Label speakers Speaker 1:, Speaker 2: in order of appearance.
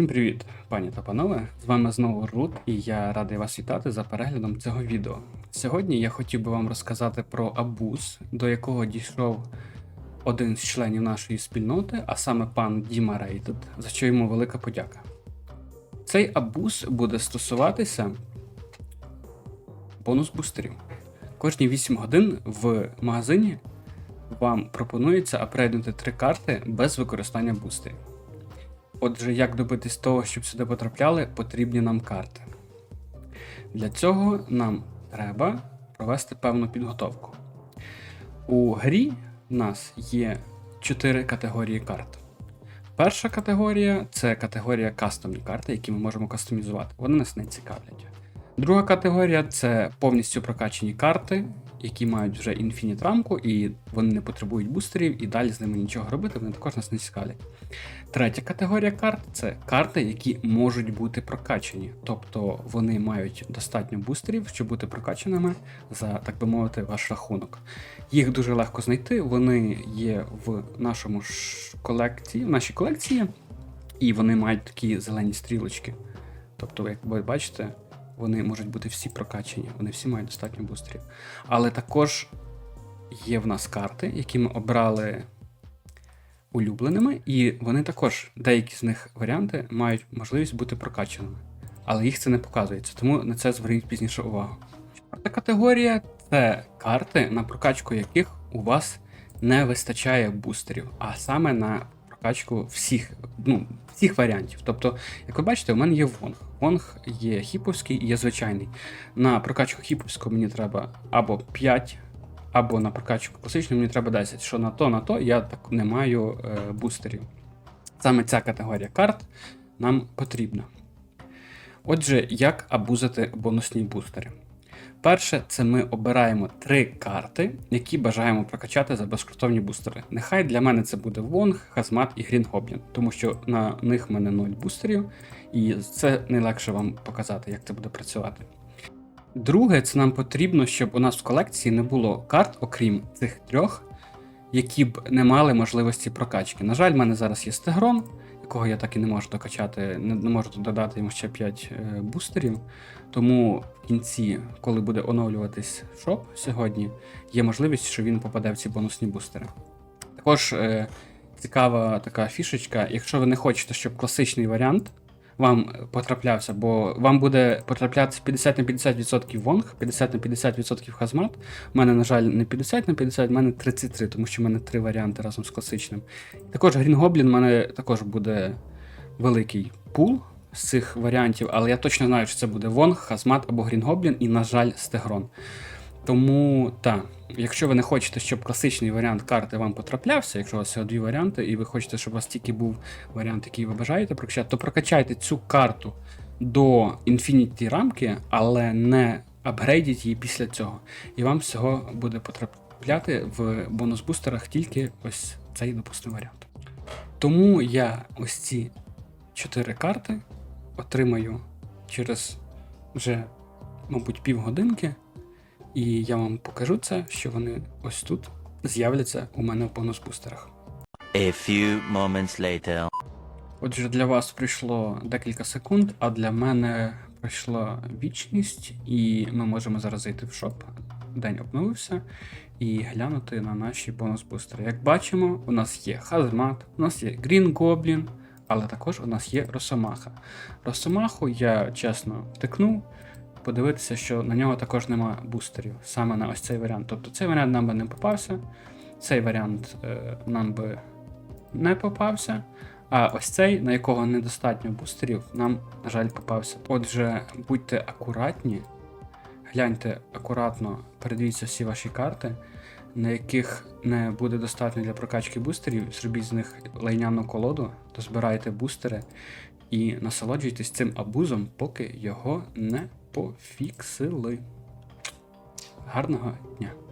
Speaker 1: Всім привіт, пані та панове! З вами знову Рут, і я радий вас вітати за переглядом цього відео. Сьогодні я хотів би вам розказати про абуз, до якого дійшов один з членів нашої спільноти, а саме пан Діма Рейтед, за що йому велика подяка. Цей абуз буде стосуватися бонус бустерів. Кожні 8 годин в магазині вам пропонується апгрейднути три карти без використання бустерів. Отже, як добитись того, щоб сюди потрапляли, потрібні нам карти. Для цього нам треба провести певну підготовку. У грі в нас є 4 категорії карт. Перша категорія це категорія кастомні карти, які ми можемо кастомізувати. Вони нас не цікавлять. Друга категорія це повністю прокачені карти, які мають вже інфініт рамку, і вони не потребують бустерів, і далі з ними нічого робити, вони також нас не цікавлять. Третя категорія карт це карти, які можуть бути прокачені, тобто вони мають достатньо бустерів, щоб бути прокачаними за, так би мовити, ваш рахунок. Їх дуже легко знайти, вони є в нашому колекції, в нашій колекції, і вони мають такі зелені стрілочки. Тобто, як ви бачите, вони можуть бути всі прокачені, вони всі мають достатньо бустерів. Але також є в нас карти, які ми обрали улюбленими, і вони також, деякі з них варіанти, мають можливість бути прокачаними. Але їх це не показується, тому на це зверніть пізніше увагу. Четверта категорія це карти, на прокачку яких у вас не вистачає бустерів, а саме на прокачку всіх, ну, всіх варіантів. Тобто, як ви бачите, у мене є Вонг. Вонг є хіповський і є звичайний. На прокачку хіповського мені треба або 5, або на прокачку класичну мені треба 10. Що на то, на то я так не маю е, бустерів. Саме ця категорія карт нам потрібна. Отже, як абузити бонусні бустери? Перше, це ми обираємо три карти, які бажаємо прокачати за безкоштовні бустери. Нехай для мене це буде Вонг, Хазмат і Грін Гоблін, тому що на них в мене 0 бустерів, і це найлегше вам показати, як це буде працювати. Друге, це нам потрібно, щоб у нас в колекції не було карт, окрім цих трьох, які б не мали можливості прокачки. На жаль, в мене зараз є стегрон, якого я так і не можу докачати, не, не можу додати йому ще 5 е, бустерів. Тому в кінці, коли буде оновлюватись шоп сьогодні, є можливість, що він попаде в ці бонусні бустери. Також е, цікава така фішечка, якщо ви не хочете, щоб класичний варіант вам потраплявся, бо вам буде потраплятися 50 на 50% вонг, 50 на 50% хазмат. У мене, на жаль, не 50 на 50, в мене 33, тому що в мене три варіанти разом з класичним. Також Green Goblin в мене також буде великий пул з цих варіантів, але я точно знаю, що це буде Вонг, Хазмат або Goblin і, на жаль, Стегрон. Тому так, якщо ви не хочете, щоб класичний варіант карти вам потраплявся, якщо у вас всього дві варіанти, і ви хочете, щоб у вас тільки був варіант, який ви бажаєте прокачати, то прокачайте цю карту до інфініті рамки, але не апгрейдіть її після цього. І вам всього буде потрапляти в бонус-бустерах тільки ось цей допустимий варіант. Тому я ось ці чотири карти отримаю через вже, мабуть, півгодинки. І я вам покажу це, що вони ось тут з'являться у мене в бонус-бустерах.
Speaker 2: A few moments later.
Speaker 1: Отже, для вас пройшло декілька секунд, а для мене пройшла вічність, і ми можемо зараз зайти в шоп. День обновився і глянути на наші бонус-бустери. Як бачимо, у нас є Хазмат, у нас є Green Goblin, але також у нас є Росомаха. Росомаху я чесно втикнув, подивитися, що на нього також нема бустерів, саме на ось цей варіант. Тобто цей варіант нам би не попався, цей варіант е, нам би не попався. А ось цей, на якого недостатньо бустерів, нам, на жаль, попався. Отже, будьте акуратні, гляньте акуратно, передивіться всі ваші карти, на яких не буде достатньо для прокачки бустерів, зробіть з них лайняну колоду, дозбирайте бустери і насолоджуйтесь цим абузом, поки його не пофіксили. Гарного дня!